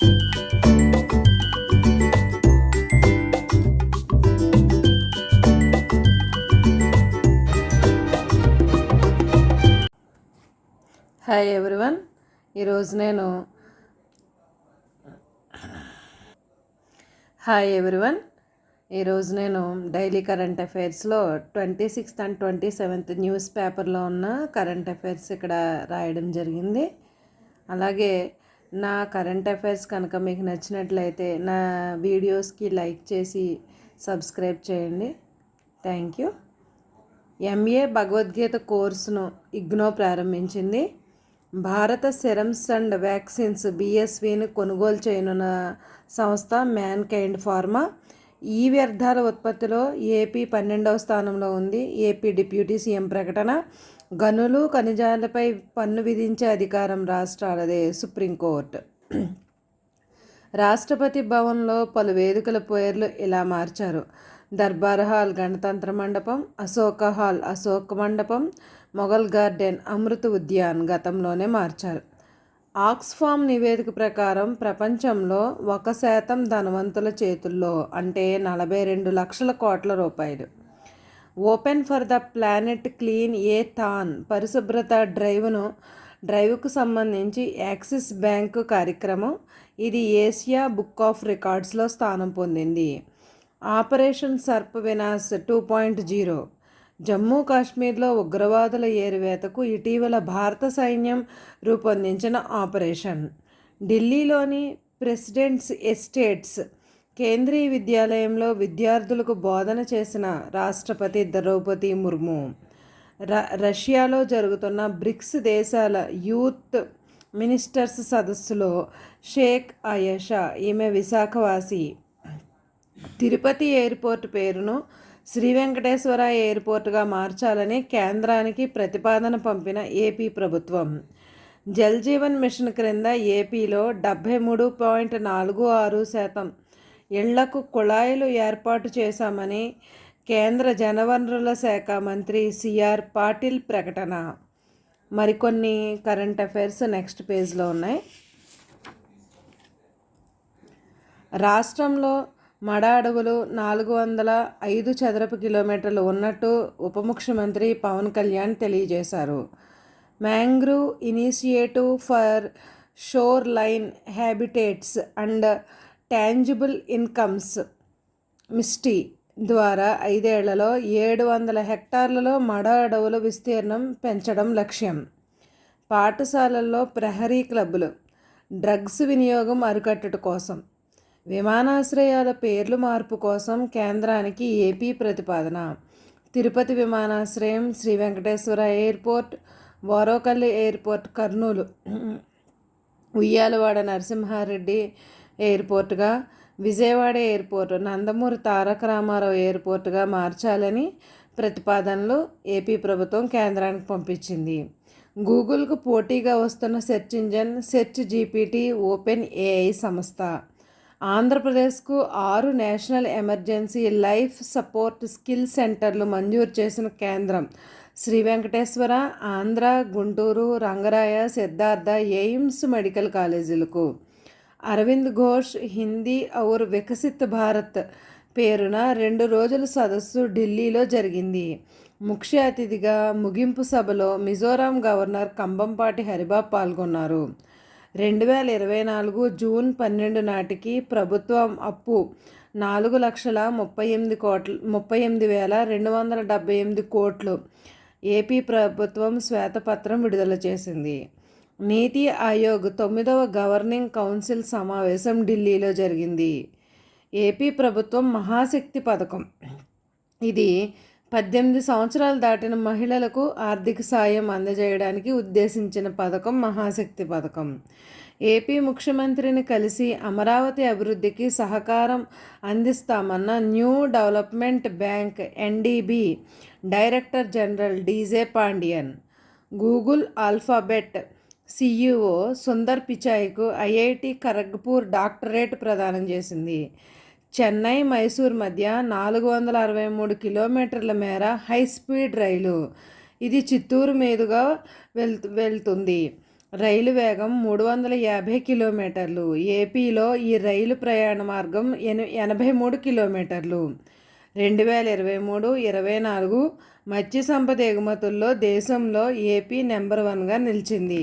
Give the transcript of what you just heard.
Hi everyone ఈరోజు నేను hi everyone ఈరోజు నేను daily current అఫైర్స్లో twenty sixth and twenty seventh news పేపర్లో ఉన్న కరెంట్ అఫైర్స్ ఇక్కడ రాయడం జరిగింది. అలాగే నా కరెంట్ అఫైర్స్ కనుక మీకు నచ్చినట్లయితే నా వీడియోస్కి లైక్ చేసి సబ్స్క్రైబ్ చేయండి. థ్యాంక్ యూ ఎంఏ భగవద్గీత కోర్సును ఇగ్నో ప్రారంభించింది. భారత సెరమ్స్ అండ్ వ్యాక్సిన్స్ బిఎస్విని కొనుగోలు చేయనున్న సంస్థ మ్యాన్ కైండ్ ఫార్మా ఈ వ్యర్థాల ఉత్పత్తిలో ఏపీ పన్నెండవ స్థానంలో ఉంది. ఏపీ డిప్యూటీ సీఎం ప్రకటన. గనులు ఖనిజాలపై పన్ను విధించే అధికారం రాష్ట్రాలదే సుప్రీంకోర్టు రాష్ట్రపతి భవన్లో పలు వేదికల పేర్లు ఇలా మార్చారు. దర్బార్ హాల్ గణతంత్ర మండపం అశోక హాల్ అశోక్ మండపం మొఘల్ గార్డెన్ అమృత ఉద్యాన్ గతంలోనే మార్చారు. ఆక్స్ఫామ్ నివేదిక ప్రకారం ప్రపంచంలో ఒక శాతం ధనవంతుల చేతుల్లో అంటే నలభై రెండు లక్షల కోట్ల రూపాయలు. Open for the planet cleanathon పరిశుభ్రత డ్రైవ్ను డ్రైవ్కు సంబంధించి యాక్సిస్ బ్యాంకు కార్యక్రమం ఇది ఏషియా బుక్ ఆఫ్ రికార్డ్స్లో స్థానం పొందింది. Operation Sarp Vinash two point zero. Jammu కాశ్మీర్లో ఉగ్రవాదుల ఏరివేతకు ఇటీవల భారత సైన్యం రూపొందించిన ఆపరేషన్. ఢిల్లీలోని ప్రెసిడెంట్స్ ఎస్టేట్స్ కేంద్రీయ విద్యాలయంలో విద్యార్థులకు బోధన చేసిన రాష్ట్రపతి ద్రౌపది ముర్ము. ర రష్యాలో జరుగుతున్న బ్రిక్స్ దేశాల యూత్ మినిస్టర్స్ సదస్సులో షేక్ అయేషా ఈమె విశాఖవాసి. తిరుపతి ఎయిర్పోర్ట్ పేరును శ్రీ వెంకటేశ్వర ఎయిర్పోర్టుగా మార్చాలని కేంద్రానికి ప్రతిపాదన పంపిన ఏపీ ప్రభుత్వం. జల్ జీవన్ మిషన్ క్రింద ఏపీలో డెబ్భై మూడు పాయింట్ నాలుగు ఆరు శాతం ఇళ్ళకు కుళాయిలు ఏర్పాటు చేశామని కేంద్ర జనవనరుల శాఖ మంత్రి సిఆర్ పాటిల్ ప్రకటన. మరికొన్ని కరెంట్ అఫైర్స్ నెక్స్ట్ పేజ్లో ఉన్నాయి. రాష్ట్రంలో మడ అడవులు నాలుగు వందల ఐదు చదరపు కిలోమీటర్లు ఉన్నట్టు ఉప ముఖ్యమంత్రి పవన్ కళ్యాణ్ తెలియజేశారు. Mangrove initiative for shoreline habitats and tangible incomes MISHTI ద్వారా ఐదేళ్ళలో ఏడు వందల హెక్టార్లలో మడ అడవుల విస్తీర్ణం పెంచడం లక్ష్యం. పాఠశాలల్లో ప్రహరీ క్లబ్బులు డ్రగ్స్ వినియోగం అరికట్టుట కోసం విమానాశ్రయాల పేర్లు మార్పు కోసం కేంద్రానికి ఏపీ ప్రతిపాదన. తిరుపతి విమానాశ్రయం శ్రీ వెంకటేశ్వర ఎయిర్పోర్ట్ వారోకల్లి ఎయిర్పోర్ట్ కర్నూలు ఉయ్యాలవాడ నరసింహారెడ్డి ఎయిర్పోర్ట్గా విజయవాడ ఎయిర్పోర్ట్ నందమూరి తారక రామారావు ఎయిర్పోర్ట్గా మార్చాలని ప్రతిపాదనలు ఏపీ ప్రభుత్వం కేంద్రానికి పంపించింది. గూగుల్కు పోటీగా వస్తున్న search engine search GPT OpenAI సంస్థ. ఆంధ్రప్రదేశ్కు ఆరు national emergency life support skill సెంటర్లు మంజూరు చేసిన కేంద్రం శ్రీ వెంకటేశ్వర ఆంధ్ర గుంటూరు రంగరాయ సిద్ధార్థ ఎయిమ్స్ మెడికల్ కాలేజీలకు. అరవింద్ ఘోష్ హిందీ ఔర్ వికసిత్ భారత్ పేరున రెండు రోజుల సదస్సు ఢిల్లీలో జరిగింది. ముఖ్య అతిథిగా ముగింపు సభలో మిజోరాం గవర్నర్ కంబంపాటి హరిబాబు పాల్గొన్నారు. రెండు వేల ఇరవై నాలుగు జూన్ పన్నెండు నాటికి ప్రభుత్వం అప్పు నాలుగు లక్షల ముప్పై ఎనిమిది కోట్ల ముప్పై ఎనిమిది వేల రెండు వందల డెబ్బై ఎనిమిది కోట్లు. ఏపీ ప్రభుత్వం శ్వేతపత్రం విడుదల చేసింది. నీతి ఆయోగ్ తొమ్మిదవ గవర్నింగ్ కౌన్సిల్ సమావేశం ఢిల్లీలో జరిగింది. ఏపీ ప్రభుత్వం మహాశక్తి పథకం. ఇది పద్దెనిమిది సంవత్సరాలు దాటిన మహిళలకు ఆర్థిక సాయం అందజేయడానికి ఉద్దేశించిన పథకం మహాశక్తి పథకం. ఏపీ ముఖ్యమంత్రిని కలిసి అమరావతి అభివృద్ధికి సహకారం అందిస్తామన్న new development bank NDB director general DJ Pandian. Google Alphabet CEO Sundar పిచాయ్కు IIT Kharagpur doctorate ప్రదానం చేసింది. చెన్నై మైసూర్ మధ్య నాలుగు వందల అరవై మూడు కిలోమీటర్ల మేర హై స్పీడ్ రైలు. ఇది చిత్తూరు మీదుగా వెల్ వెళ్తుంది. రైలు వేగం మూడు వందల యాభై కిలోమీటర్లు. ఏపీలో ఈ రైలు ప్రయాణ మార్గం ఎన ఎనభై మూడు కిలోమీటర్లు. రెండు వేల ఇరవై మూడు ఇరవై నాలుగు మత్స్య సంపద ఎగుమతుల్లో దేశంలో ఏపీ నెంబర్ వన్గా నిలిచింది.